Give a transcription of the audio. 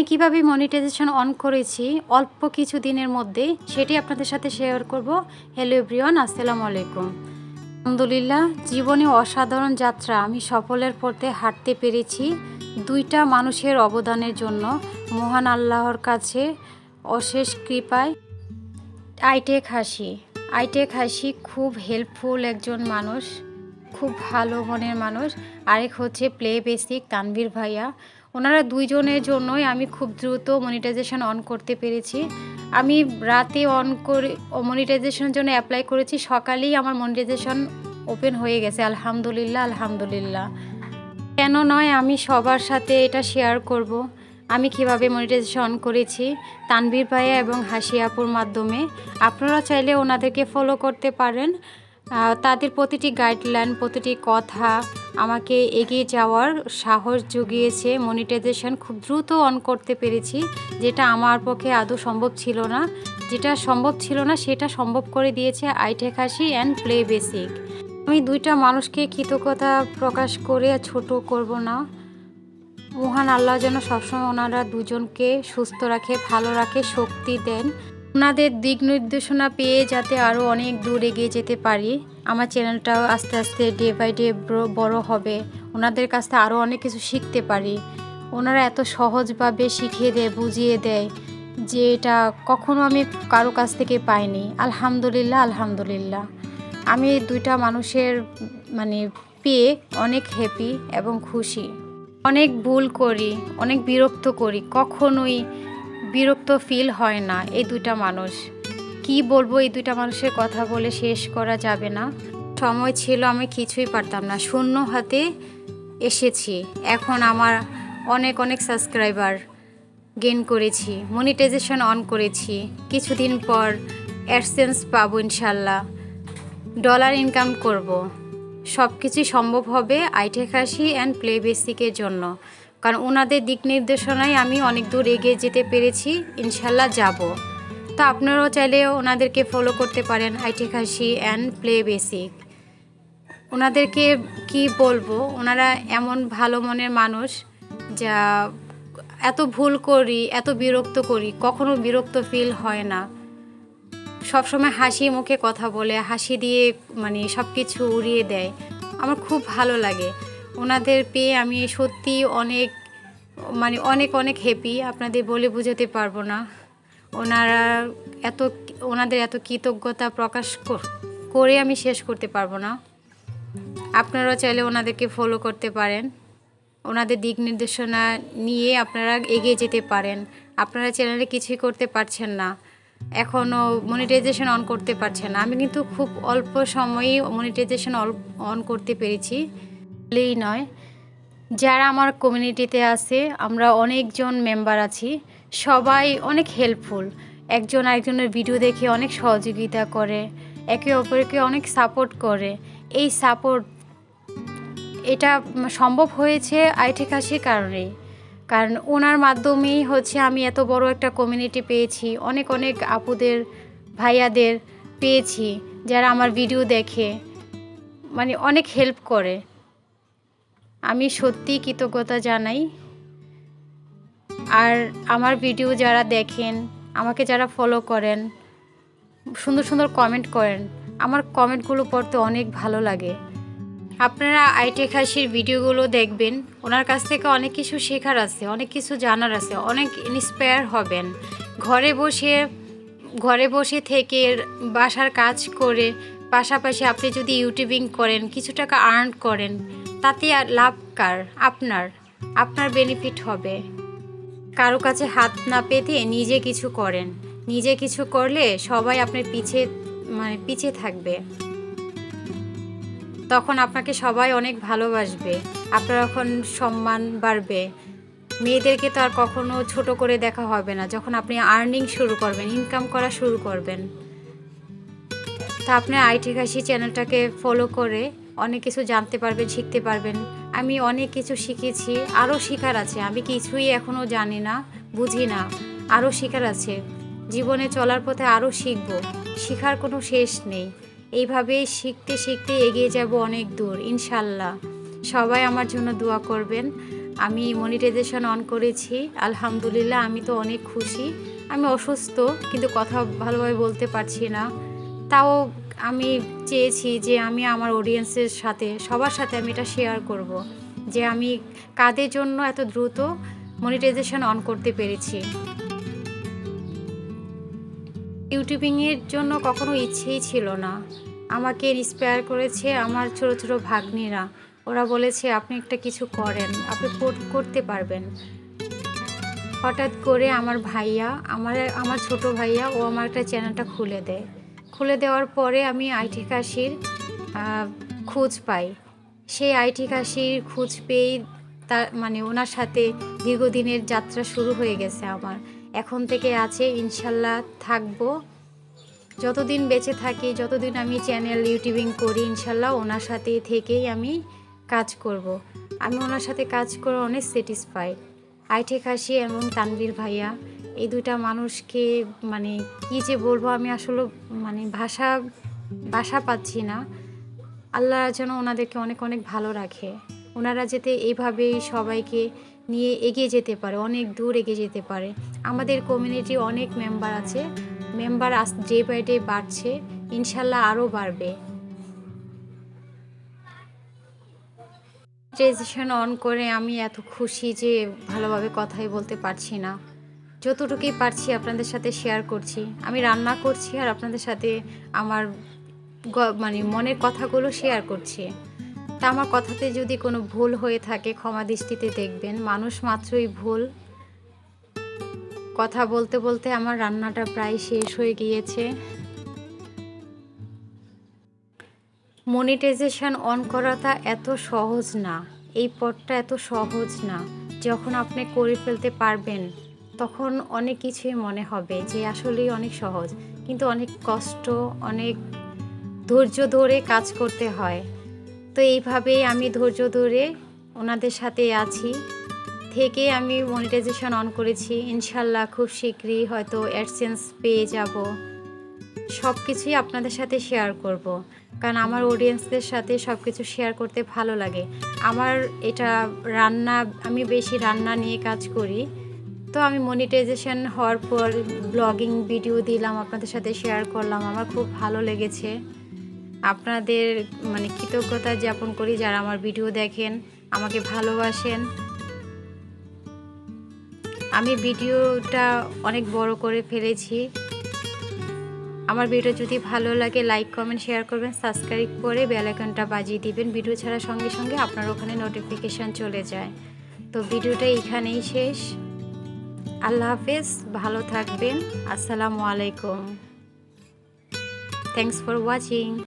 আমি কীভাবে monetization on করেছি, অল্প কিছু দিনের মধ্যে সেটি আপনাদের সাথে শেয়ার করব। হ্যালো এভরিওয়ান আসসালামু আলাইকুম। আলহামদুলিল্লাহ, জীবনে অসাধারণ যাত্রা। আমি সফলের পথে হাঁটতে পেরেছি দুইটা মানুষের অবদানের জন্য। মহান আল্লাহর কাছে অশেষ কৃপায়। আইটেক হাসি। আইটেক হাসি খুব হেল্পফুল একজন মানুষ, খুব ভালো মনের মানুষ। আরেক হচ্ছে প্লে বেসিক তানভীর ভাইয়া। ওনারা দুইজনের জন্যই আমি খুব দ্রুত মনিটাইজেশন অন করতে পেরেছি। আমি রাতে অন করে মনিটাইজেশনের জন্য অ্যাপ্লাই করেছি। সকালেই আমার মনিটাইজেশন ওপেন হয়ে গেছে। আলহামদুলিল্লাহ আলহামদুলিল্লাহ। কেন নয়, আমি সবার সাথে এটা শেয়ার করব। আমি কীভাবে মনিটাইজেশন অন করেছি, তানভীর ভাইয়া এবং হাসিয়াপুর মাধ্যমে। আপনারা চাইলে ওনাদেরকে ফলো করতে পারেন। তাদের প্রতিটি গাইডলাইন প্রতিটি কথা আমাকে এগিয়ে যাওয়ার সাহস জুগিয়েছে। মনিটাইজেশন খুব দ্রুত অন করতে পেরেছি, যেটা আমার পক্ষে আদৌ সম্ভব ছিল না। যেটা সম্ভব ছিল না, সেটা সম্ভব করে দিয়েছে আইটেক হাসি অ্যান্ড প্লে বেসিক আমি দুইটা মানুষকে কৃতজ্ঞতা প্রকাশ করে ছোট করব না। মহান আল্লাহ যেন সবসময় ওনারা দুজনকে সুস্থ রাখে, ভালো রাখে, শক্তি দেন। ওনাদের দিক নির্দেশনা পেয়ে যাতে আরও অনেক দূর এগিয়ে যেতে পারি, আমার চ্যানেলটাও আস্তে আস্তে ডে বাই ডে বড় হবে। ওনাদের কাছ থেকে আরও অনেক কিছু শিখতে পারি। ওনারা এত সহজভাবে শিখিয়ে দেয়, বুঝিয়ে দেয় যে এটা কখনো আমি কারও কাছ থেকে পাইনি। আলহামদুলিল্লাহ আলহামদুলিল্লাহ। আমি দুইটা মানুষের মানে পেয়ে অনেক হ্যাপি এবং খুশি। অনেক ভুল করি, অনেক বিরক্ত করি। কখনোই বিরক্ত ফিল হয় না এই দুইটা মানুষ। কি বলব এই দুইটা মানুষের কথা বলে শেষ করা যাবে না। সময় ছিল আমি কিছুই পারতাম না। শূন্য হাতে এসেছি। এখন আমার অনেক অনেক সাবস্ক্রাইবার গেন করেছি। মনিটাইজেশন অন করেছি। কিছুদিন পর অ্যাডসেন্স পাবো ইনশাল্লাহ। ডলার ইনকাম করব। সব কিছুই সম্ভব হবে আইটেক হাসি অ্যান্ড প্লে বেসিকের জন্য। কারণ ওনাদের দিক নির্দেশনায় আমি অনেক দূর এগিয়ে যেতে পেরেছি, ইনশাল্লাহ যাব। তা আপনারাও চাইলে ওনাদেরকে ফলো করতে পারেন IT Khasi and play basic ওনাদেরকে কি বলব, ওনারা এমন ভালো মনের মানুষ যা এত ভুল করি, এত বিরক্ত করি, কখনো বিরক্ত ফিল হয় না। সবসময় হাসি মুখে কথা বলে, হাসি দিয়ে মানে সব কিছু উড়িয়ে দেয়। আমার খুব ভালো লাগে। ওনাদের পেয়ে আমি সত্যি অনেক মানে অনেক অনেক হ্যাপি আপনাদের বলে বোঝাতে পারব না। ওনারা এত, ওনাদের এত কৃতজ্ঞতা প্রকাশ কর- আমি শেষ করতে পারব না। আপনারাও চাইলে ওনাদেরকে ফলো করতে পারেন। ওনাদের দিক নির্দেশনা নিয়ে আপনারা এগিয়ে যেতে পারেন। আপনারা চ্যানেলে কিছুই করতে পারছেন না। এখনও মনিটাইজেশন অন করতে পারছেন না। আমি কিন্তু খুব অল্প সময়েই মনিটাইজেশন অন করতে পেরেছি। বলেই নয়, যারা আমার কমিউনিটিতে আছে, আমরা অনেকজন মেম্বার আছি, সবাই অনেক হেল্পফুল একজন আরেকজনের ভিডিও দেখে অনেক সহযোগিতা করে, একে অপরকে অনেক সাপোর্ট করে। এই সাপোর্ট এটা সম্ভব হয়েছে আইটি কাশির কারণেই কারণ ওনার মাধ্যমেই হচ্ছে আমি এত বড় একটা কমিউনিটি পেয়েছি, অনেক অনেক আপুদের, ভাইয়াদের পেয়েছি, যারা আমার ভিডিও দেখে মানে অনেক হেল্প করে। আমি সত্যি কৃতজ্ঞতা জানাই। আর আমার ভিডিও যারা দেখেন, আমাকে যারা ফলো করেন, সুন্দর সুন্দর কমেন্ট করেন, আমার কমেন্টগুলো পড়তে অনেক ভালো লাগে। আপনারা আইটেক খাসির ভিডিওগুলো দেখবেন, ওনার কাছ থেকে অনেক কিছু শেখার আছে, অনেক কিছু জানার আছে, অনেক ইন্সপায়ার হবেন। ঘরে বসে ঘরে বসে থেকে বাসার কাজ করে, পাশাপাশি আপনি যদি ইউটিউবিং করেন, কিছু টাকা আর্ন করেন তাতে আর লাভ কার? আপনার। আপনার বেনিফিট হবে। কারও কাছে হাত না পেতে নিজে কিছু করেন। নিজে কিছু করলে সবাই আপনার পিছে মানে পিছে থাকবে। তখন আপনাকে সবাই অনেক ভালোবাসবে। আপনার এখন সম্মান বাড়বে। মেয়েদেরকে তো আর কখনো ছোট করে দেখা হবে না। যখন আপনি আর্নিং শুরু করবেন ইনকাম করা শুরু করবেন। তা আপনার আইটি কাশি চ্যানেলটাকে ফলো করে অনেক কিছু জানতে পারবেন, শিখতে পারবেন। আমি অনেক কিছু শিখেছি আরও শেখার আছে। আমি কিছুই এখনও জানি না, বুঝি না। আরও শেখার আছে। জীবনে চলার পথে আরও শিখব। শেখার কোনো শেষ নেই। এইভাবে শিখতে শিখতে এগিয়ে যাব অনেক দূর, ইনশাল্লাহ। সবাই আমার জন্য দোয়া করবেন। আমি মনিটাইজেশন অন করেছি। আলহামদুলিল্লাহ, আমি তো অনেক খুশি। আমি অসুস্থ, কিন্তু কথা ভালোভাবে বলতে পারছি না। তাও আমি চেয়েছি যে আমি আমার অডিয়েন্সের সাথে, সবার সাথে আমি এটা শেয়ার করব। যে আমি কাদের জন্য এত দ্রুত মনিটাইজেশন অন করতে পেরেছি। ইউটিউবিংয়ের জন্য কখনো ইচ্ছেই ছিল না। আমাকে ইন্সপায়ার করেছে আমার ছোট ছোট ভাগ্নিরা। ওরা বলেছে, আপনি একটা কিছু করেন, আপনি কর- করতে পারবেন। হঠাৎ করে আমার ভাইয়া, আমার আমার ছোট ভাইয়া, ও আমার একটা চ্যানেলটা খুলে দেয়। খুলে দেওয়ার পরে আমি আইটি কাশির খোঁজ পাই। সেই আইটি কাশির খোঁজ পেয়েই তার মানে ওনার সাথে দীর্ঘদিনের যাত্রা শুরু হয়ে গেছে আমার। এখন থেকে আছে, ইনশাল্লাহ থাকব। যতদিন বেঁচে থাকি, যতদিন আমি চ্যানেল ইউটিউবিং করি, ইনশাল্লাহ ওনার সাথে থেকেই আমি কাজ করব। আমি ওনার সাথে কাজ করে অনেক স্যাটিসফাইড আইঠে খাসি এবং তানভীর ভাইয়া এই দুটা মানুষকে মানে কি যে বলব, আমি আসলে মানে ভাষা ভাষা পাচ্ছি না। আল্লাহ যেন ওনাদেরকে অনেক অনেক ভালো রাখে। ওনারা যাতে এইভাবেই সবাইকে নিয়ে এগিয়ে যেতে পারে, অনেক দূর এগিয়ে যেতে পারে। আমাদের কমিউনিটি অনেক মেম্বার আছে। Member as day by day বাড়ছে। ইনশাল্লাহ আরও বাড়বে। রেজিস্ট্রেশন অন করে আমি এত খুশি যে ভালোভাবে কথাই বলতে পারছি না। যতটুকুই পারছি আপনাদের সাথে শেয়ার করছি। আমি রান্না করছি আর আপনাদের সাথে আমার মানে মনের কথাগুলো শেয়ার করছি। তা আমার কথাতে যদি কোনো ভুল হয়ে থাকে, ক্ষমা দৃষ্টিতে দেখবেন। মানুষ মাত্রই ভুল। কথা বলতে বলতে আমার রান্নাটা প্রায় শেষ হয়ে গিয়েছে। মনিটাইজেশন অন করাটা এত সহজ না। এই পথটা এত সহজ না, যখন আপনি করে ফেলতে পারবেন। তখন অনেক কিছুই মনে হবে যে আসলেই অনেক সহজ। কিন্তু অনেক কষ্ট, অনেক ধৈর্য ধরে কাজ করতে হয়। তো এইভাবেই আমি ধৈর্য ধরে ওনাদের সাথে আছি। থেকে আমি মনিটাইজেশন অন করেছি। ইনশাল্লাহ খুব শীঘ্রই হয়তো অ্যাডসেন্স পেয়ে যাব। সব কিছুই আপনাদের সাথে শেয়ার করব। কারণ আমার অডিয়েন্সদের সাথে সব কিছু শেয়ার করতে ভালো লাগে। আমার এটা রান্না, আমি বেশি রান্না নিয়ে কাজ করি। তো আমি মনিটাইজেশন হওয়ার পর ব্লগিং ভিডিও দিলাম, আপনাদের সাথে শেয়ার করলাম, আমার খুব ভালো লেগেছে। আপনাদের মানে কৃতজ্ঞতা যাপন করি যারা আমার ভিডিও দেখেন, আমাকে ভালোবাসেন। আমি ভিডিওটা অনেক বড় করে ফেলেছি। আমার ভিডিও যদি ভালো লাগে লাইক কমেন্ট শেয়ার করবেন সাবস্ক্রাইব করে বেল আইকনটা বাজিয়ে দিবেন। ভিডিও ছাড়া সঙ্গে সঙ্গে আপনার ওখানে নোটিফিকেশান চলে যায়। তো ভিডিওটা এখানেই শেষ। আল্লাহ হাফেজ ভালো থাকবেন। আসসালামু আলাইকুম। Thanks for watching